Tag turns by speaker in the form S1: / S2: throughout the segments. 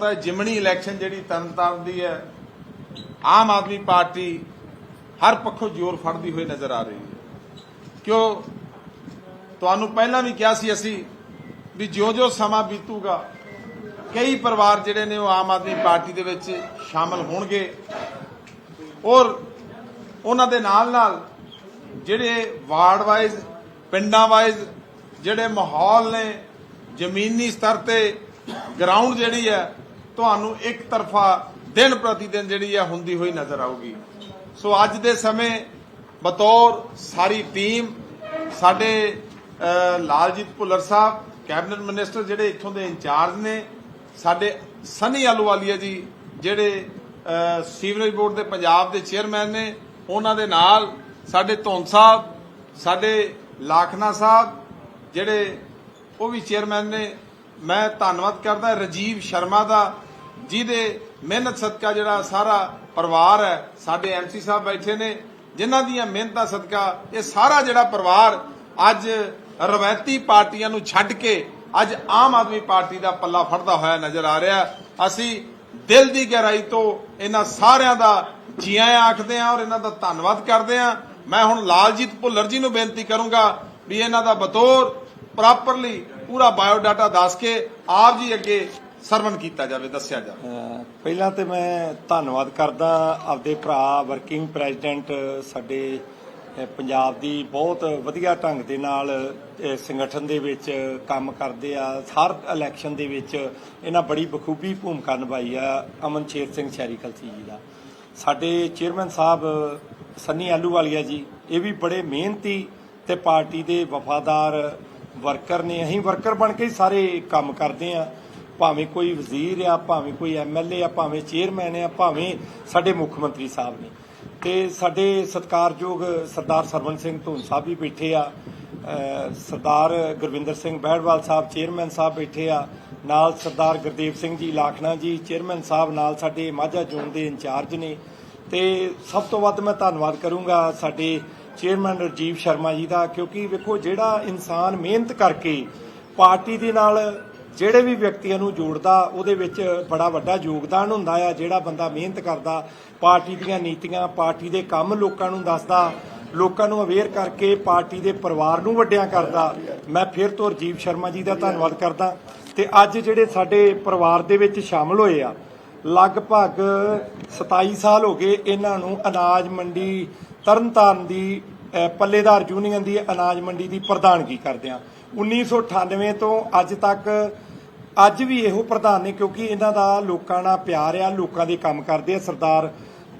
S1: ਤਾਂ ਜਿਮਣੀ ਇਲੈਕਸ਼ਨ ਜਿਹੜੀ ਤਰਨਤਾਰਨ ਦੀ ਹੈ, ਆਮ ਆਦਮੀ ਪਾਰਟੀ ਹਰ ਪੱਖੋਂ ਜ਼ੋਰ ਫੜਦੀ ਹੋਈ ਨਜ਼ਰ ਆ ਰਹੀ ਹੈ। ਕਿਉਂ? ਤੁਹਾਨੂੰ ਪਹਿਲਾਂ ਵੀ ਕਿਹਾ ਸੀ ਅਸੀਂ ਵੀ ਜਿਉਂ-ਜਿਉਂ ਸਮਾਂ ਬੀਤੂਗਾ, ਕਈ ਪਰਿਵਾਰ ਜਿਹੜੇ ਨੇ ਉਹ ਆਮ ਆਦਮੀ ਪਾਰਟੀ ਦੇ ਵਿੱਚ ਸ਼ਾਮਲ ਹੋਣਗੇ ਔਰ ਉਹਨਾਂ ਦੇ ਨਾਲ ਨਾਲ ਜਿਹੜੇ ਵਾਰਡ ਵਾਈਜ਼ ਪਿੰਡਾਂ ਵਾਈਜ਼ ਜਿਹੜੇ ਮਾਹੌਲ ਨੇ, ਜ਼ਮੀਨੀ ਸਤਰ ਤੇ ਗਰਾਊਂਡ ਜਿਹੜੀ ਹੈ ਤੁਹਾਨੂੰ ਇੱਕ ਤਰਫਾ ਦਿਨ ਪ੍ਰਤੀ ਦਿਨ ਜਿਹੜੀ ਹੈ ਹੁੰਦੀ ਹੋਈ ਨਜ਼ਰ ਆਊਗੀ। ਸੋ ਅੱਜ ਦੇ ਸਮੇਂ ਬਤੌਰ ਸਾਰੀ ਟੀਮ, ਸਾਡੇ ਲਾਲਜੀਤ ਭੁੱਲਰ ਸਾਹਿਬ, ਕੈਬਨਿਟ ਮਿਨਿਸਟਰ ਜਿਹੜੇ ਇੱਥੋਂ ਦੇ ਇੰਚਾਰਜ ਨੇ, ਸਾਡੇ ਸਨੀ ਆਲੂਵਾਲੀਆ ਜੀ ਜਿਹੜੇ ਸੀਵਰੇਜ ਬੋਰਡ ਦੇ ਪੰਜਾਬ ਦੇ ਚੇਅਰਮੈਨ ਨੇ, ਉਹਨਾਂ ਦੇ ਨਾਲ ਸਾਡੇ ਧੌਨ ਸਾਹਿਬ, ਸਾਡੇ ਲਾਖਨਾ ਸਾਹਿਬ ਜਿਹੜੇ ਉਹ ਵੀ ਚੇਅਰਮੈਨ ਨੇ ਮੈਂ ਧੰਨਵਾਦ ਕਰਦਾ ਰਜੀਵ ਸ਼ਰਮਾ ਦਾ, ਜਿਹਦੇ ਮਿਹਨਤ ਸਦਕਾ ਜਿਹੜਾ ਸਾਰਾ ਪਰਿਵਾਰ ਹੈ, ਸਾਡੇ ਐਮਸੀ ਸਾਹਿਬ ਬੈਠੇ ਨੇ, ਜਿਨ੍ਹਾਂ ਦੀਆਂ ਮਿਹਨਤਾਂ ਸਦਕਾ ਇਹ ਸਾਰਾ ਜਿਹੜਾ ਪਰਿਵਾਰ ਅੱਜ ਰਵਾਇਤੀ ਪਾਰਟੀਆਂ ਨੂੰ ਛੱਡ ਕੇ ਅੱਜ ਆਮ ਆਦਮੀ ਪਾਰਟੀ ਦਾ ਪੱਲਾ ਫੜਦਾ ਹੋਇਆ ਨਜ਼ਰ ਆ ਰਿਹਾ। ਅਸੀਂ ਦਿਲ ਦੀ ਗਹਿਰਾਈ ਤੋਂ ਇਹਨਾਂ ਸਾਰਿਆਂ ਦਾ ਜੀ ਆਇਆਂ ਆਖਦੇ ਹਾਂ ਔਰ ਇਹਨਾਂ ਦਾ ਧੰਨਵਾਦ ਕਰਦੇ ਹਾਂ। ਮੈਂ ਹੁਣ ਲਾਲਜੀਤ ਭੁੱਲਰ ਜੀ ਨੂੰ ਬੇਨਤੀ ਕਰੂੰਗਾ ਵੀ ਇਹਨਾਂ ਦਾ ਬਤੌਰ, ਪ੍ਰੋਪਰਲੀ ਪੂਰਾ ਬਾਇਓਡਾਟਾ ਦੱਸ ਕੇ ਆਪ ਜੀ ਅੱਗੇ ਸਰਵਨ ਕੀਤਾ ਜਾਵੇ, ਦੱਸਿਆ ਜਾਵੇ।
S2: ਪਹਿਲਾਂ ਤੇ ਮੈਂ ਧੰਨਵਾਦ ਕਰਦਾ ਆਪਦੇ ਭਰਾ ਵਰਕਿੰਗ ਪ੍ਰੈਜ਼ੀਡੈਂਟ ਸਾਡੇ ਪੰਜਾਬ ਦੀ ਬਹੁਤ ਵਧੀਆ ਢੰਗ ਦੇ ਨਾਲ ਸੰਗਠਨ ਦੇ ਵਿੱਚ ਕੰਮ ਕਰਦੇ ਆ। ਹਰ ਇਲੈਕਸ਼ਨ ਦੇ ਵਿੱਚ ਇਹਨਾਂ ਬੜੀ ਬਖੂਬੀ ਭੂਮਿਕਾ ਨਿਭਾਈ ਆ ਅਮਨ ਸ਼ੇਰ ਸਿੰਘ ਸ਼ੈਰੀ ਖਲਸੀ ਜੀ ਦਾ। ਸਾਡੇ ਚੇਅਰਮੈਨ ਸਾਹਿਬ, ਸੰਨੀ ਆਲੂਵਾਲੀਆ ਜੀ, ਇਹ ਵੀ ਬੜੇ ਮਿਹਨਤੀ ਤੇ ਪਾਰਟੀ ਦੇ ਵਫਾਦਾਰ ਵਰਕਰ ਨੇ, ਅਸੀਂ ਵਰਕਰ ਬਣ ਕੇ ਹੀ ਸਾਰੇ ਕੰਮ ਕਰਦੇ ਆ ਭਾਵੇਂ ਕੋਈ ਵਜ਼ੀਰ ਆ, ਭਾਵੇਂ ਕੋਈ ਐਮਐਲਏ ਆ, ਭਾਵੇਂ ਚੇਅਰਮੈਨ ਆ, ਭਾਵੇਂ ਸਾਡੇ ਮੁੱਖ ਮੰਤਰੀ ਸਾਹਿਬ ਨੇ। ਤੇ ਸਾਡੇ ਸਤਿਕਾਰਯੋਗ ਸਰਦਾਰ ਸਰਵਨ ਸਿੰਘ ਧੂਨ ਸਾਹਿਬ ਵੀ ਬੈਠੇ ਆ। ਸਰਦਾਰ ਗੁਰਵਿੰਦਰ ਸਿੰਘ ਬਹਿੜਵਾਲ ਸਾਹਿਬ ਚੇਅਰਮੈਨ ਸਾਹਿਬ ਬੈਠੇ ਆ। ਨਾਲ ਸਰਦਾਰ ਗੁਰਦੇਵ ਸਿੰਘ ਜੀ ਲਾਖਣਾ ਜੀ ਚੇਅਰਮੈਨ ਸਾਹਿਬ ਨਾਲ ਸਾਡੇ ਮਾਝਾ ਜ਼ੋਨ ਦੇ ਇੰਚਾਰਜ ਨੇ। ਤੇ ਸਭ ਤੋਂ ਵੱਧ ਮੈਂ ਧੰਨਵਾਦ ਕਰੂੰਗਾ ਸਾਡੇ ਚੇਅਰਮੈਨ ਰਜੀਵ ਸ਼ਰਮਾ ਜੀ ਦਾ, ਕਿਉਂਕਿ ਵੇਖੋ ਜਿਹੜਾ ਇਨਸਾਨ ਮਿਹਨਤ ਕਰਕੇ ਪਾਰਟੀ ਦੇ ਨਾਲ ਜਿਹੜੇ ਵੀ ਵਿਅਕਤੀਆਂ ਨੂੰ ਜੋੜਦਾ, ਉਹਦੇ ਵਿੱਚ ਬੜਾ ਵੱਡਾ ਯੋਗਦਾਨ ਹੁੰਦਾ ਆ, ਜਿਹੜਾ ਬੰਦਾ ਮਿਹਨਤ ਕਰਦਾ, ਪਾਰਟੀ ਦੀਆਂ ਨੀਤੀਆਂ, ਪਾਰਟੀ ਦੇ ਕੰਮ ਲੋਕਾਂ ਨੂੰ ਦੱਸਦਾ, ਲੋਕਾਂ ਨੂੰ ਅਵੇਅਰ ਕਰਕੇ ਪਾਰਟੀ ਦੇ ਪਰਿਵਾਰ ਨੂੰ ਵੱਡਿਆਂ ਕਰਦਾ। ਮੈਂ ਫਿਰ ਤੋਂ ਰਜੀਵ ਸ਼ਰਮਾ ਜੀ ਦਾ ਧੰਨਵਾਦ ਕਰਦਾ। ਤੇ ਅੱਜ ਜਿਹੜੇ ਸਾਡੇ ਪਰਿਵਾਰ ਦੇ ਵਿੱਚ ਸ਼ਾਮਲ ਹੋਏ ਆ, ਲਗਭਗ 27 ਸਾਲ ਹੋ ਗਏ ਇਹਨਾਂ ਨੂੰ ਅਨਾਜ ਮੰਡੀ ਤਰਨਤਾਰਨ ਦੀ ਪੱਲੇਦਾਰ ਯੂਨੀਅਨ ਦੀ ਅਨਾਜ ਮੰਡੀ ਦੀ ਪ੍ਰਧਾਨਗੀ ਕਰਦੇ ਆ 1998 ਤੋਂ ਅੱਜ ਤੱਕ, ਅੱਜ ਵੀ ਇਹੋ ਪ੍ਰਧਾਨ ਨੇ ਕਿਉਂਕਿ ਇਹਨਾਂ ਦਾ ਲੋਕਾਂ ਨਾਲ ਪਿਆਰ ਆ, ਲੋਕਾਂ ਦੇ ਕੰਮ ਕਰਦੇ ਆ, ਸਰਦਾਰ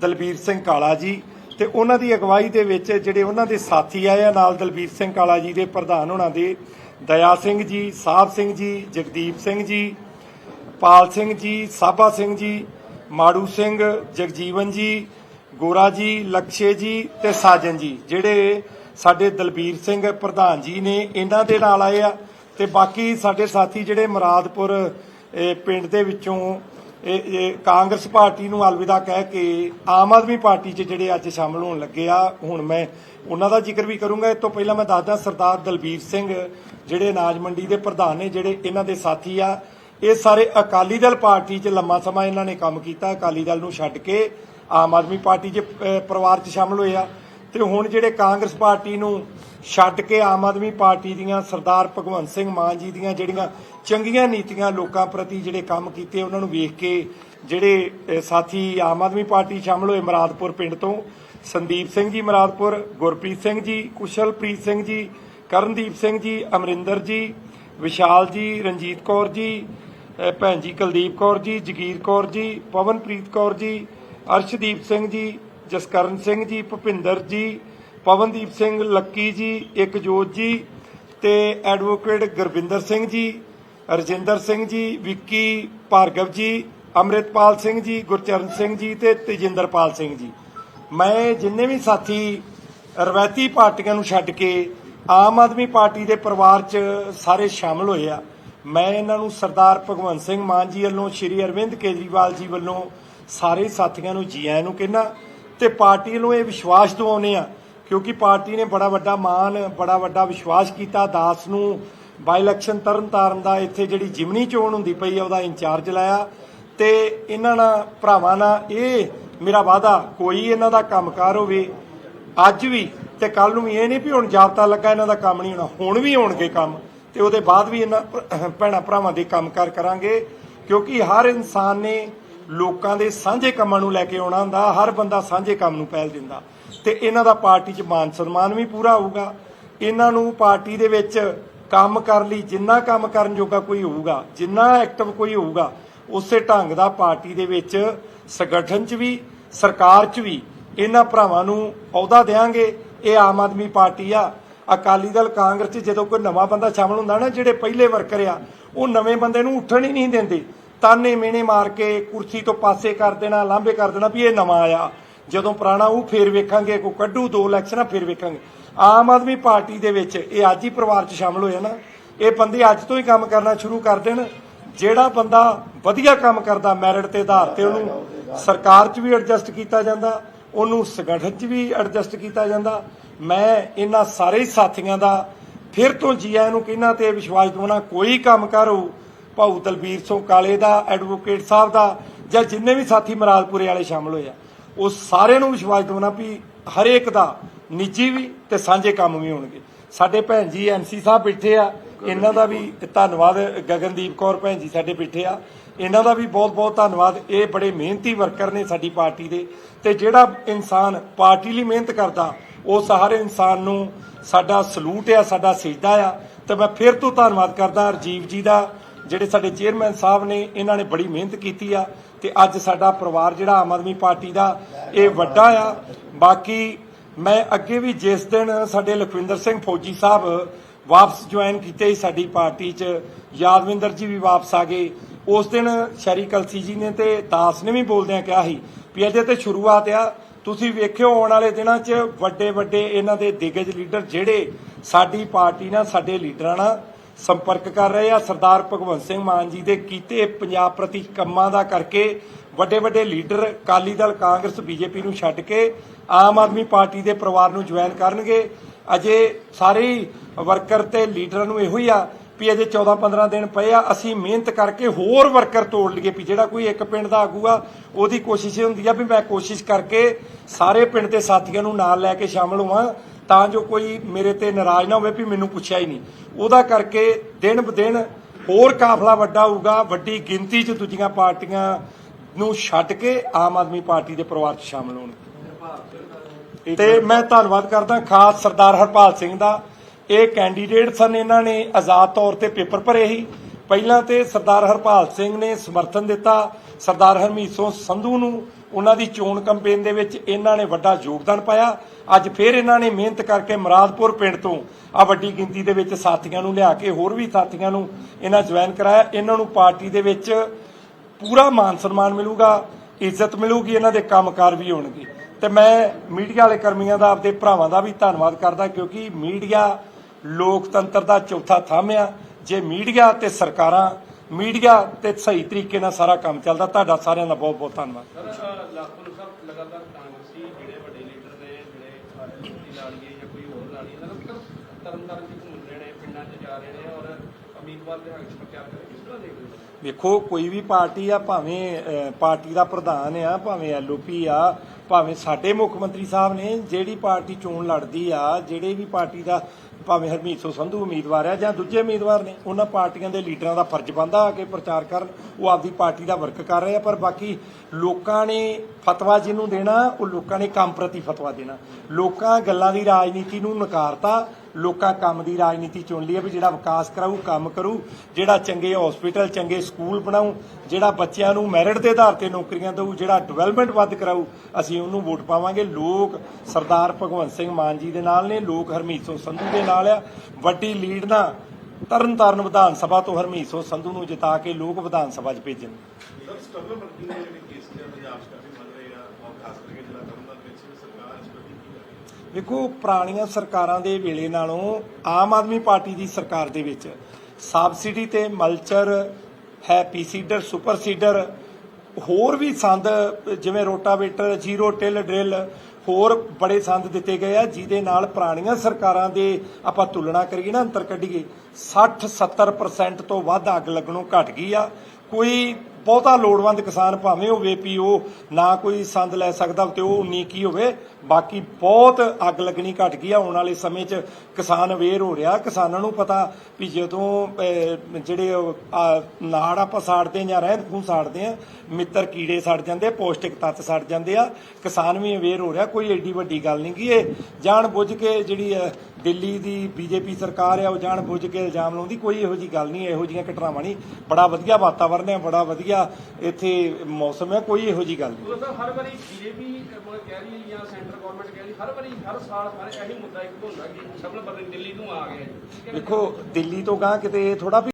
S2: ਦਲਬੀਰ ਸਿੰਘ ਕਾਲਾ ਜੀ। ਤੇ ਉਹਨਾਂ ਦੀ ਅਗਵਾਈ ਦੇ ਵਿੱਚ ਜਿਹੜੇ ਉਹਨਾਂ ਦੇ ਸਾਥੀ ਆਏ ਆ, ਨਾਲ ਦਲਬੀਰ ਸਿੰਘ ਕਾਲਾ ਜੀ ਦੇ ਪ੍ਰਧਾਨ ਉਹਨਾਂ ਦੇ, ਦਇਆ ਸਿੰਘ ਜੀ, ਸਾਹਿਬ ਸਿੰਘ ਜੀ, ਜਗਦੀਪ ਸਿੰਘ ਜੀ, ਪਾਲ ਸਿੰਘ ਜੀ ਸਾਬਾ ਸਿੰਘ ਜੀ, ਮਾੜੂ ਸਿੰਘ, ਜਗਜੀਵਨ ਜੀ ਗੋਰਾ ਜੀ, ਲਕਸ਼ੇ ਜੀ ਤੇ ਸਾਜਨ ਜੀ, ਜਿਹੜੇ ਸਾਡੇ ਦਲਬੀਰ ਸਿੰਘ ਪ੍ਰਧਾਨ ਜੀ ਨੇ ਇਹਨਾਂ ਦੇ ਨਾਲ ਆਏ ਆ ਤੇ ਬਾਕੀ ਸਾਡੇ ਸਾਥੀ ਜਿਹੜੇ ਮੁਰਾਦਪੁਰ ਪਿੰਡ ਦੇ ਵਿੱਚੋਂ ਕਾਂਗਰਸ ਪਾਰਟੀ ਨੂੰ ਅਲਵਿਦਾ ਕਹਿ ਕੇ ਆਮ ਆਦਮੀ ਪਾਰਟੀ 'ਚ ਜਿਹੜੇ ਅੱਜ ਸ਼ਾਮਲ ਹੋਣ ਲੱਗੇ ਆ, ਹੁਣ ਮੈਂ ਉਹਨਾਂ ਦਾ ਜ਼ਿਕਰ ਵੀ ਕਰੂੰਗਾ। ਇਸ ਤੋਂ ਪਹਿਲਾਂ ਮੈਂ ਦੱਸਦਾ, ਸਰਦਾਰ ਦਲਬੀਰ ਸਿੰਘ ਜਿਹੜੇ ਅਨਾਜ ਮੰਡੀ ਦੇ ਪ੍ਰਧਾਨ ਨੇ, ਜਿਹੜੇ ਇਹਨਾਂ ਦੇ ਸਾਥੀ ਆ, ਇਹ ਸਾਰੇ ਅਕਾਲੀ ਦਲ ਪਾਰਟੀ 'ਚ ਲੰਮਾ ਸਮਾਂ ਇਹਨਾਂ ਨੇ ਕੰਮ ਕੀਤਾ। ਅਕਾਲੀ ਦਲ ਨੂੰ ਛੱਡ ਕੇ ਆਮ ਆਦਮੀ ਪਾਰਟੀ 'ਚ ਪਰਿਵਾਰ 'ਚ ਸ਼ਾਮਲ ਹੋਏ ਆ। ਤੇ ਹੁਣ ਜਿਹੜੇ ਕਾਂਗਰਸ ਪਾਰਟੀ ਨੂੰ ਛੱਡ ਕੇ ਆਮ ਆਦਮੀ ਪਾਰਟੀ ਦੀਆਂ ਸਰਦਾਰ ਭਗਵੰਤ ਸਿੰਘ ਮਾਨ ਜੀ ਦੀਆਂ ਜਿਹੜੀਆਂ ਚੰਗੀਆਂ ਨੀਤੀਆਂ ਲੋਕਾਂ ਪ੍ਰਤੀ ਜਿਹੜੇ ਕੰਮ ਕੀਤੇ, ਉਹਨਾਂ ਨੂੰ ਵੇਖ ਕੇ ਜਿਹੜੇ ਸਾਥੀ ਆਮ ਆਦਮੀ ਪਾਰਟੀ ਸ਼ਾਮਲ ਹੋਏ, ਮਰਾਦਪੁਰ ਪਿੰਡ ਤੋਂ ਸੰਦੀਪ ਸਿੰਘ ਜੀ ਮਰਾਦਪੁਰ, ਗੁਰਪ੍ਰੀਤ ਸਿੰਘ ਜੀ, ਕੁਸ਼ਲਪ੍ਰੀਤ ਸਿੰਘ ਜੀ, ਕਰਨਦੀਪ ਸਿੰਘ ਜੀ, ਅਮਰਿੰਦਰ ਜੀ, ਵਿਸ਼ਾਲ ਜੀ, ਰਣਜੀਤ ਕੌਰ ਜੀ ਭੈਣ ਜੀ ਕੁਲਦੀਪ ਕੌਰ ਜੀ, ਜਗੀਰ ਕੌਰ ਜੀ, ਪਵਨਪ੍ਰੀਤ ਕੌਰ ਜੀ ਅਰਸ਼ਦੀਪ ਸਿੰਘ ਜੀ, ਜਸਕਰਨ ਸਿੰਘ ਜੀ, ਭੁਪਿੰਦਰ ਜੀ, ਪਵਨਦੀਪ ਸਿੰਘ ਲੱਕੀ ਜੀ, ਇਕਜੋਤ ਜੀ ਤੇ ਐਡਵੋਕੇਟ ਗੁਰਵਿੰਦਰ ਸਿੰਘ ਜੀ, ਰਜਿੰਦਰ ਸਿੰਘ ਜੀ, ਵਿੱਕੀ ਭਾਰਗਵ ਜੀ, ਅੰਮ੍ਰਿਤਪਾਲ ਸਿੰਘ ਜੀ, ਗੁਰਚਰਨ ਸਿੰਘ ਜੀ ਤੇ ਤੇਜਿੰਦਰਪਾਲ ਸਿੰਘ ਜੀ। ਮੈਂ ਜਿੰਨੇ ਵੀ ਸਾਥੀ ਰਵਾਇਤੀ ਪਾਰਟੀਆਂ ਨੂੰ ਛੱਡ ਕੇ ਆਮ ਆਦਮੀ ਪਾਰਟੀ ਦੇ ਪਰਿਵਾਰ 'ਚ ਸਾਰੇ ਸ਼ਾਮਲ ਹੋਏ ਆ, ਮੈਂ ਇਹਨਾਂ ਨੂੰ ਸਰਦਾਰ ਭਗਵੰਤ ਸਿੰਘ ਮਾਨ ਜੀ ਵੱਲੋਂ, ਸ਼੍ਰੀ ਅਰਵਿੰਦ ਕੇਜਰੀਵਾਲ ਜੀ ਵੱਲੋਂ ਸਾਰੇ ਸਾਥੀਆਂ ਨੂੰ ਜੀ ਆਇਆਂ ਨੂੰ ਕਹਿਣਾ ਤੇ ਪਾਰਟੀ ਨੂੰ ਇਹ ਵਿਸ਼ਵਾਸ ਦਿਵਾਉਂਦੇ ਆ ਕਿਉਂਕਿ ਪਾਰਟੀ ਨੇ ਬੜਾ ਵੱਡਾ ਮਾਣ, ਬੜਾ ਵੱਡਾ ਵਿਸ਼ਵਾਸ ਕੀਤਾ ਦਾਸ ਨੂੰ। ਬਾਈ ਇਲੈਕਸ਼ਨ ਤਰਨਤਾਰਨ ਦਾ ਇੱਥੇ ਜਿਹੜੀ ਜਿਮਨੀ ਚੋਣ ਹੁੰਦੀ ਪਈ ਆ, ਉਹਦਾ ਇੰਚਾਰਜ ਲਾਇਆ। ਤੇ ਇਹਨਾਂ ਨਾਲ, ਭਰਾਵਾਂ ਨਾਲ ਇਹ ਮੇਰਾ ਵਾਅਦਾ, ਕੋਈ ਇਹਨਾਂ ਦਾ ਕੰਮਕਾਰ ਹੋਵੇ, ਅੱਜ ਵੀ ਤੇ ਕੱਲ ਨੂੰ ਵੀ ਇਹ ਨਹੀਂ ਵੀ ਹੁਣ ਜਾਬਤਾ ਲੱਗਾ ਇਹਨਾਂ ਦਾ ਕੰਮ ਨਹੀਂ ਹੋਣਾ, ਹੁਣ ਵੀ ਹੋਣਗੇ ਕੰਮ। ਤੇ ਉਹਦੇ ਬਾਅਦ ਵੀ ਇਹਨਾਂ ਭੈਣਾ ਭਰਾਵਾਂ ਦੇ ਕੰਮਕਾਰ ਕਰਾਂਗੇ, ਕਿਉਂਕਿ ਹਰ ਇਨਸਾਨ ਨੇ ਲੋਕਾਂ ਦੇ ਸਾਂਝੇ ਕੰਮਾਂ ਨੂੰ ਲੈ ਕੇ ਆਉਣਾ ਹੁੰਦਾ, ਹਰ ਬੰਦਾ ਸਾਂਝੇ ਕੰਮ ਨੂੰ ਪਹਿਲ ਦਿੰਦਾ। ਤੇ ਇਹਨਾਂ ਦਾ ਪਾਰਟੀ 'ਚ ਮਾਨ ਸਨਮਾਨ ਵੀ ਪੂਰਾ ਹੋਊਗਾ। ਇਹਨਾਂ ਨੂੰ ਪਾਰਟੀ ਦੇ ਵਿੱਚ ਕੰਮ ਕਰਨ ਲਈ ਜਿੰਨਾ ਕੰਮ ਕਰਨ ਜੋਗਾ ਕੋਈ ਹੋਊਗਾ, ਜਿੰਨਾ ਐਕਟਿਵ ਕੋਈ ਹੋਊਗਾ, ਉਸੇ ਢੰਗ ਦਾ ਪਾਰਟੀ ਦੇ ਵਿੱਚ ਸੰਗਠਨ 'ਚ ਵੀ, ਸਰਕਾਰ 'ਚ ਵੀ ਇਹਨਾਂ ਭਰਾਵਾਂ ਨੂੰ ਅਹੁਦਾ ਦੇਾਂਗੇ ਇਹ ਆਮ ਆਦਮੀ ਪਾਰਟੀ ਆ। ਅਕਾਲੀ ਦਲ ਕਾਂਗਰਸ 'ਚ ਜਦੋਂ ਕੋਈ ਨਵਾਂ ਬੰਦਾ ਸ਼ਾਮਲ ਹੁੰਦਾ ਨਾ, ਜਿਹੜੇ ਪਹਿਲੇ ਵਰਕਰ ਆ, ਉਹ ਨਵੇਂ ਬੰਦੇ ਨੂੰ ਉੱਠਣ ਹੀ ਨਹੀਂ ਦਿੰਦੇ। ਤਾਨੇ ਮੇਨੇ ਮਾਰ ਕੇ ਕੁਰਸੀ ਤੋਂ ਪਾਸੇ ਕਰ ਦੇਣਾ, ਲਾਂਭੇ ਕਰ ਦੇਣਾ ਵੀ ਇਹ ਨਵਾਂ ਆਇਆ। ਜਦੋਂ ਪੁਰਾਣਾ ਉਹ ਫੇਰ ਵੇਖਾਂਗੇ ਕੋ ਕੱਢੂ, ਦੋ ਇਲੈਕਸ਼ਨਾਂ ਫੇਰ ਵੇਖਾਂਗੇ। ਆਮ ਆਦਮੀ ਪਾਰਟੀ ਦੇ ਵਿੱਚ ਇਹ ਅੱਜ ਹੀ ਪਰਿਵਾਰ 'ਚ ਸ਼ਾਮਲ ਹੋਇਆ ਨਾ, ਇਹ ਬੰਦੇ ਅੱਜ ਤੋਂ ਹੀ ਕੰਮ ਕਰਨਾ ਸ਼ੁਰੂ ਕਰ ਦੇਣ। ਜਿਹੜਾ ਬੰਦਾ ਵਧੀਆ ਕੰਮ ਕਰਦਾ ਮੈਰਿਟ ਤੇ ਆਧਾਰ ਤੇ ਉਹਨੂੰ ਸਰਕਾਰ 'ਚ ਵੀ ਐਡਜਸਟ ਕੀਤਾ ਜਾਂਦਾ, ਉਹਨੂੰ ਸੰਗਠਨ 'ਚ ਵੀ ਐਡਜਸਟ ਕੀਤਾ ਜਾਂਦਾ। ਮੈਂ ਇਹਨਾਂ ਸਾਰੇ ਸਾਥੀਆਂ ਦਾ ਫਿਰ ਤੋਂ ਜੀਆ ਆਇਆਂ ਨੂੰ ਕਹਿਣਾ ਤੇ ਵਿਸ਼ਵਾਸ ਦਵਾਉਣਾ, ਕੋਈ ਕੰਮ ਕਰੋ ਭਾਊ ਦਲਬੀਰ ਸਿੰਘ ਕਾਲੇ ਦਾ, ਐਡਵੋਕੇਟ ਸਾਹਿਬ ਦਾ, ਜਾਂ ਜਿੰਨੇ ਵੀ ਸਾਥੀ ਮਰਾਦਪੁਰੇ ਵਾਲੇ ਸ਼ਾਮਲ ਹੋਏ ਆ, ਉਹ ਸਾਰਿਆਂ ਨੂੰ ਵਿਸ਼ਵਾਸ ਦਵਾਉਣਾ ਵੀ ਹਰੇਕ ਦਾ ਨਿੱਜੀ ਵੀ ਤੇ ਸਾਂਝੇ ਕੰਮ ਵੀ ਹੋਣਗੇ। ਸਾਡੇ ਭੈਣ ਜੀ ਐਮਸੀ ਸਾਹਿਬ ਬੈਠੇ ਆ, ਇਹਨਾਂ ਦਾ ਵੀ ਧੰਨਵਾਦ ਗਗਨਦੀਪ ਕੌਰ ਭੈਣ ਜੀ ਸਾਡੇ ਬੈਠੇ ਆ। ਇਹਨਾਂ ਦਾ ਵੀ ਬਹੁਤ ਬਹੁਤ ਧੰਨਵਾਦ। ਇਹ ਬੜੇ ਮਿਹਨਤੀ ਵਰਕਰ ਨੇ ਸਾਡੀ ਪਾਰਟੀ ਦੇ ਤੇ ਜਿਹੜਾ ਇਨਸਾਨ ਪਾਰਟੀ ਲਈ ਮਿਹਨਤ ਕਰਦਾ ਉਸ ਹਰ ਇਨਸਾਨ ਨੂੰ ਸਾਡਾ ਸਲੂਟ ਆ, ਸਾਡਾ ਸਜਦਾ ਆ। ਤੇ ਮੈਂ ਫਿਰ ਤੋਂ ਧੰਨਵਾਦ ਕਰਦਾ ਰਜੀਵ ਜੀ ਦਾ ਜਿਹੜੇ ਸਾਡੇ ਚੇਅਰਮੈਨ ਸਾਹਿਬ ਨੇ, ਇਹਨਾਂ ਨੇ ਬੜੀ ਮਿਹਨਤ ਕੀਤੀ ਆ ਤੇ ਅੱਜ ਸਾਡਾ ਪਰਿਵਾਰ ਜਿਹੜਾ ਆਮ ਆਦਮੀ ਪਾਰਟੀ ਦਾ, ਇਹ ਵੱਡਾ ਆ। ਬਾਕੀ ਮੈਂ ਅੱਗੇ ਵੀ ਜਿਸ ਦਿਨ ਸਾਡੇ ਲਖਵਿੰਦਰ ਸਿੰਘ ਫੌਜੀ ਸਾਹਿਬ ਵਾਪਸ ਜੁਆਇਨ ਕੀਤੇ ਸੀ ਸਾਡੀ ਪਾਰਟੀ 'ਚ, ਯਾਦਵਿੰਦਰ ਜੀ ਵੀ ਵਾਪਸ ਆ ਗਏ। ਉਸ ਦਿਨ ਸ਼ੈਰੀ ਕਲਸੀ ਜੀ ਨੇ ਤੇ ਦਾਸ ਨੇ ਵੀ ਬੋਲਦਿਆਂ ਕਿਹਾ ਸੀ ਵੀ ਅਜੇ ਤੇ ਸ਼ੁਰੂਆਤ ਆ। ਤੁਸੀਂ ਵੇਖਿਓ ਆਉਣ ਵਾਲੇ ਦਿਨਾਂ 'ਚ ਵੱਡੇ ਵੱਡੇ ਇਹਨਾਂ ਦੇ ਦਿਗਜ ਲੀਡਰ ਜਿਹੜੇ ਸਾਡੀ ਪਾਰਟੀ ਨਾਲ, ਸਾਡੇ ਲੀਡਰਾਂ ਨਾਲ ਸੰਪਰਕ ਕਰ ਰਹੇ ਆ ਸਰਦਾਰ ਭਗਵੰਤ ਸਿੰਘ ਮਾਨ ਜੀ ਦੇ ਕੀਤੇ ਪੰਜਾਬ ਪ੍ਰਤੀ ਕੰਮਾਂ ਦਾ ਕਰਕੇ ਵੱਡੇ ਵੱਡੇ ਲੀਡਰ ਕਾਲੀ ਦਲ, ਕਾਂਗਰਸ, ਬੀਜੇਪੀ ਨੂੰ ਛੱਡ ਕੇ ਆਮ ਆਦਮੀ ਪਾਰਟੀ ਦੇ ਪਰਿਵਾਰ ਨੂੰ ਜੁਆਇਨ ਕਰਨਗੇ। ਅਜੇ ਸਾਰੇ ਵਰਕਰ ਤੇ ਲੀਡਰਾਂ ਨੂੰ ਇਹੋ ਹੀ ਆ ਵੀ ਅਜੇ 14 15 ਦਿਨ ਪਏ ਆ, ਅਸੀਂ ਮਿਹਨਤ ਕਰਕੇ ਹੋਰ ਵਰਕਰ ਤੋੜ ਲਈਏ ਵੀ ਜਿਹੜਾ ਕੋਈ ਇੱਕ ਪਿੰਡ ਦਾ ਆਗੂ ਆ, ਉਹਦੀ ਕੋਸ਼ਿਸ਼ ਇਹ ਹੁੰਦੀ ਆ ਵੀ ਮੈਂ ਕੋਸ਼ਿਸ਼ ਕਰਕੇ ਸਾਰੇ ਪਿੰਡ ਦੇ ਸਾਥੀਆਂ ਨੂੰ ਨਾਲ ਲੈ ਕੇ ਸ਼ਾਮਲ ਹੋਵਾਂ। ਤਾਂ ਜੋ ਕੋਈ ਮੇਰੇ ਤੇ ਨਾਰਾਜ਼ ਨਾ ਹੋਵੇ ਵੀ ਮੈਨੂੰ ਪੁੱਛਿਆ ਹੀ ਨਹੀਂ। ਉਹਦਾ ਕਰਕੇ ਦਿਨ ਬ ਹੋਰ ਕਾਫਲਾ ਵੱਡਾ ਹੋਊਗਾ, ਵੱਡੀ ਗਿਣਤੀ 'ਚ ਦੂਜੀਆਂ ਪਾਰਟੀਆਂ ਨੂੰ ਛੱਡ ਕੇ ਆਮ ਆਦਮੀ ਪਾਰਟੀ ਦੇ ਪਰਿਵਾਰ 'ਚ ਸ਼ਾਮਲ ਹੋਣਗੇ ਤੇ ਮੈਂ ਧੰਨਵਾਦ ਕਰਦਾ ਖਾਸ ਸਰਦਾਰ ਹਰਪਾਲ ਸਿੰਘ ਦਾ। ਇਹ ਕੈਂਡੀਡੇਟ ਸਨ ਇਹਨਾਂ ਨੇ, ਆਜ਼ਾਦ ਤੌਰ ਤੇ ਪੇਪਰ ਭਰੇ ਸੀ। ਪਹਿਲਾਂ ਤੇ ਸਰਦਾਰ ਹਰਪਾਲ ਸਿੰਘ ਨੇ ਸਮਰਥਨ ਦਿੱਤਾ। ਸਰਦਾਰ ਹਰਮੀਤ ਸਿੰਘ ਸੰਧੂ ਨੂੰ ਉਹਨਾਂ ਦੀ ਚੋਣ ਕੈਂਪੇਨ ਦੇ ਵਿੱਚ ਇਹਨਾਂ ਨੇ ਵੱਡਾ ਯੋਗਦਾਨ ਪਾਇਆ। ਅੱਜ ਫਿਰ ਇਹਨਾਂ ਨੇ ਮਿਹਨਤ ਕਰਕੇ ਮਰਾਦਪੁਰ ਪਿੰਡ ਤੋਂ ਆ ਵੱਡੀ ਗਿਣਤੀ ਦੇ ਵਿੱਚ ਸਾਥੀਆਂ ਨੂੰ ਲਿਆ ਕੇ ਹੋਰ ਵੀ ਸਾਥੀਆਂ ਨੂੰ ਇਹਨਾਂ ਜੁਆਇਨ ਕਰਾਇਆ। ਇਹਨਾਂ ਨੂੰ ਪਾਰਟੀ ਦੇ ਵਿੱਚ ਪੂਰਾ ਮਾਨ ਸਨਮਾਨ ਮਿਲੂਗਾ, ਇੱਜ਼ਤ ਮਿਲੂਗੀ, ਇਹਨਾਂ ਦੇ ਕੰਮਕਾਰ ਵੀ ਹੋਣਗੇ। ਤੇ ਮੈਂ ਮੀਡੀਆ ਵਾਲੇ ਕਰਮੀਆਂ ਦਾ, ਆਪਦੇ ਭਰਾਵਾਂ ਦਾ ਵੀ ਧੰਨਵਾਦ ਕਰਦਾ ਕਿਉਂਕਿ ਮੀਡੀਆ ਲੋਕਤੰਤਰ ਦਾ ਚੌਥਾ ਥੰਮ ਆ। ਜੇ ਮੀਡੀਆ ਤੇ ਸਰਕਾਰਾਂ ਮੀਡੀਆ ਤੇ ਸਹੀ ਤਰੀਕੇ ਨਾਲ ਸਾਰਾ ਕੰਮ ਚੱਲਦਾ ਤੁਹਾਡਾ ਸਾਰਿਆਂ ਦਾ ਬਹੁਤ ਬਹੁਤ ਧੰਨਵਾਦ।
S3: ਸਰ ਲਾਖੋਂ ਸਾਹਿਬ ਲਗਾਤਾਰ ਕਾਂਗਰਸੀ ਜਿਹੜੇ ਵੱਡੇ ਲੀਡਰ ਨੇ ਜਿਹੜੇ ਅਰਜੀਤ ਲਾ ਲਈਏ ਜਾਂ ਕੋਈ ਹੋਰ ਲਾ ਲਈਏ ਲਗਾਤਾਰ ਤਰਨਤਾਰਨ ਚ ਘੁੰਮ ਰਹੇ ਨੇ ਪਿੰਡਾਂ 'ਚ ਜਾ ਰਹੇ ਨੇ ਔਰ ਉਮੀਦਵਾਰ ਦੇ ਹੱਕ 'ਚ ਪ੍ਰਚਾਰ ਕਰ ਰਹੇ ਕਿਸ ਤਰ੍ਹਾਂ ਦੇਖਦੇ ਹੋ
S2: ਵੇਖੋ ਕੋਈ ਵੀ ਪਾਰਟੀ ਆ ਭਾਵੇਂ ਪਾਰਟੀ ਦਾ ਪ੍ਰਧਾਨ ਆ ਭਾਵੇਂ ਐਲਓਪੀ ਆ ਭਾਵੇਂ ਸਾਡੇ ਮੁੱਖ ਮੰਤਰੀ ਸਾਹਿਬ ਨੇ ਜਿਹੜੀ ਪਾਰਟੀ ਚੋਣ ਲੜਦੀ ਆ ਜਿਹੜੇ ਵੀ ਪਾਰਟੀ ਦਾ ਭਾਵੇਂ ਹਰਮੀਤ ਸਿੰਘ ਸੰਧੂ ਉਮੀਦਵਾਰ ਹੈ ਜਾਂ ਦੂਜੇ ਉਮੀਦਵਾਰ ਨੇ, ਉਹਨਾਂ ਪਾਰਟੀਆਂ ਦੇ ਲੀਡਰਾਂ ਦਾ ਫਰਜ਼ ਬਣਦਾ ਆ ਕੇ ਪ੍ਰਚਾਰ ਕਰਨ। ਉਹ ਆਪਦੀ ਪਾਰਟੀ ਦਾ ਵਰਕ ਕਰ ਰਹੇ ਆ, ਪਰ ਬਾਕੀ ਲੋਕਾਂ ਨੇ ਫਤਵਾ ਜਿਹਨੂੰ ਦੇਣਾ, ਉਹ ਲੋਕਾਂ ਨੇ ਕੰਮ ਪ੍ਰਤੀ ਫਤਵਾ ਦੇਣਾ। ਲੋਕਾਂ ਗੱਲਾਂ ਦੀ ਰਾਜਨੀਤੀ ਨੂੰ ਨਕਾਰਤਾ ਲੋਕਾਂ ਕੰਮ ਦੀ ਰਾਜਨੀਤੀ ਚੁਣ ਲਈ ਹੈ ਵੀ ਜਿਹੜਾ ਵਿਕਾਸ ਕਰਾਊ, ਕੰਮ ਕਰੂ, ਜਿਹੜਾ ਚੰਗੇ ਹਸਪੀਟਲ ਚੰਗੇ ਸਕੂਲ ਬਣਾਉ ਜਿਹੜਾ ਬੱਚਿਆਂ ਨੂੰ ਮੈਰਿਟ ਦੇ ਆਧਾਰ ਤੇ ਨੌਕਰੀਆਂ ਦੇਊ, ਜਿਹੜਾ ਡਿਵੈਲਪਮੈਂਟ ਵੱਧ ਕਰਾਊ, ਅਸੀਂ ਉਹਨੂੰ ਵੋਟ ਪਾਵਾਂਗੇ। ਲੋਕ ਸਰਦਾਰ ਭਗਵੰਤ ਸਿੰਘ ਮਾਨ ਜੀ ਦੇ ਨਾਲ ਨੇ, ਲੋਕ ਹਰਮੀਤ ਸਿੰਘ ਸੰਧੂ ਦੇ ਨਾਲ ਆ। ਵੱਡੀ ਲੀਡ ਨਾਲ ਤਰਨਤਾਰਨ ਵਿਧਾਨ ਸਭਾ ਤੋਂ ਹਰਮੀਤ ਸਿੰਘ ਸੰਧੂ ਨੂੰ ਜਿਤਾ ਕੇ ਲੋਕ ਵਿਧਾਨ ਸਭਾ 'ਚ ਭੇਜਣ।
S4: ਸਰ ਸਟਰਗਲ ਵਰਕਿੰਗ ਦੇ ਕੇਸ ਨੇ ਪੰਜਾਬ 'ਚ ਕਾਫੀ ਵੱਧ ਰਹੇ ਆ ਔਰ ਖਾਸ ਕਰਕੇ ਜਿਹੜਾ ਤਰਨਤਾਰਨ ਵਿੱਚ ਸਰਕਾਰ ਇਸ ਪ੍ਰਤੀ ਕੀ ਕਰ ਰਹੀ ਹੈ
S2: ਵੇਖੋ ਪੁਰਾਣੀਆਂ ਸਰਕਾਰਾਂ ਦੇ ਵੇਲੇ ਨਾਲੋਂ ਆਮ ਆਦਮੀ ਪਾਰਟੀ ਦੀ ਸਰਕਾਰ ਦੇ ਵਿੱਚ ਸਬਸਿਡੀ ਤੇ mulcher happy seeder, super seeder, ਹੋਰ ਵੀ ਸੰਦ, ਜਿਵੇਂ ਰੋਟਾਵੇਟਰ, ਜ਼ੀਰੋ ਟਿਲ ਡਰਿਲ, ਹੋਰ ਬੜੇ ਸੰਦ ਦਿੱਤੇ ਗਏ ਆ, ਜਿਹਦੇ ਨਾਲ ਪੁਰਾਣੀਆਂ ਸਰਕਾਰਾਂ ਦੇ ਆਪਾਂ ਤੁਲਨਾ ਕਰੀਏ ਨਾ, ਅੰਤਰ ਕੱਢੀਏ 60 70% ਤੋਂ ਵੱਧ ਅੱਗ ਲੱਗਣੋਂ ਘਟ ਗਈ ਆ। ਕੋਈ ਬਹੁਤਾ ਲੋੜਵੰਦ ਕਿਸਾਨ ਭਾਵੇਂ ਉਹ ਵੇਪੀਓ ਨਾ ਕੋਈ ਸੰਦ ਲੈ ਸਕਦਾ ਤੇ ਉਹ ਉਨੀ ਕੀ ਹੋਵੇ। ਬਾਕੀ ਬਹੁਤ ਅੱਗ ਲੱਗਣੀ ਘਟ ਗਈ ਆ। ਆਉਣ ਵਾਲੇ ਸਮੇਂ 'ਚ ਕਿਸਾਨ ਅਵੇਅਰ ਹੋ ਰਿਹਾ। ਕਿਸਾਨਾਂ ਨੂੰ ਪਤਾ ਵੀ ਜਦੋਂ ਜਿਹੜੇ ਨਾੜ ਆਪਾਂ ਸਾੜਦੇ ਜਾਂ ਰਹਿੰਦ ਖੂੰ ਸਾੜਦੇ ਆ, ਮਿੱਤਰ ਕੀੜੇ ਸੜ ਜਾਂਦੇ, ਪੌਸ਼ਟਿਕ ਤੱਤ ਸੜ ਜਾਂਦੇ ਆ। ਕਿਸਾਨ ਵੀ ਅਵੇਅਰ ਹੋ ਰਿਹਾ। ਕੋਈ ਐਡੀ ਵੱਡੀ ਗੱਲ ਨਹੀਂ ਕਿ ਇਹ। ਜਾਣ ਬੁੱਝ ਕੇ ਜਿਹੜੀ ਦਿੱਲੀ ਦੀ ਬੀਜੇਪੀ ਸਰਕਾਰ ਆ, ਉਹ ਜਾਣ ਬੁੱਝ ਕੇ ਇਲਜ਼ਾਮ ਲਾਉਂਦੀ। ਕੋਈ ਇਹੋ ਜੀ ਗੱਲ ਨਹੀਂ। ਇਹੋ ਜੀਆਂ ਘਟਨਾਵਾਂ ਨਹੀਂ। ਬੜਾ ਵਧੀਆ ਵਾਤਾਵਰਨ ਹੈ ਬੜਾ ਵਧੀਆ ਇੱਥੇ ਮੌਸਮ ਹੈ ਕੋਈ ਇਹੋ ਜੀ ਗੱਲ ਨਹੀਂ
S3: ਤਾਂ ਹਰ ਵਾਰੀ ਬੀਜੇਪੀ ਕਹਿ ਰਹੀ ਹੈ ਜਾਂ ਸੈਂਟਰ ਗਵਰਨਮੈਂਟ ਕਹਿ ਰਹੀ ਹਰ ਵਾਰੀ ਹਰ ਸਾਲ ਹਰ ਇਹੀ ਮੁੱਦਾ ਇੱਕ ਹੁੰਦਾ ਕਿ ਸਭ ਨੂੰ ਪਤਾ ਦਿੱਲੀ ਤੋਂ ਆ ਗਿਆ ਜੀ?
S2: ਦੇਖੋ ਦਿੱਲੀ ਤੋਂ ਗਾਂ ਕਿਤੇ ਥੋੜਾ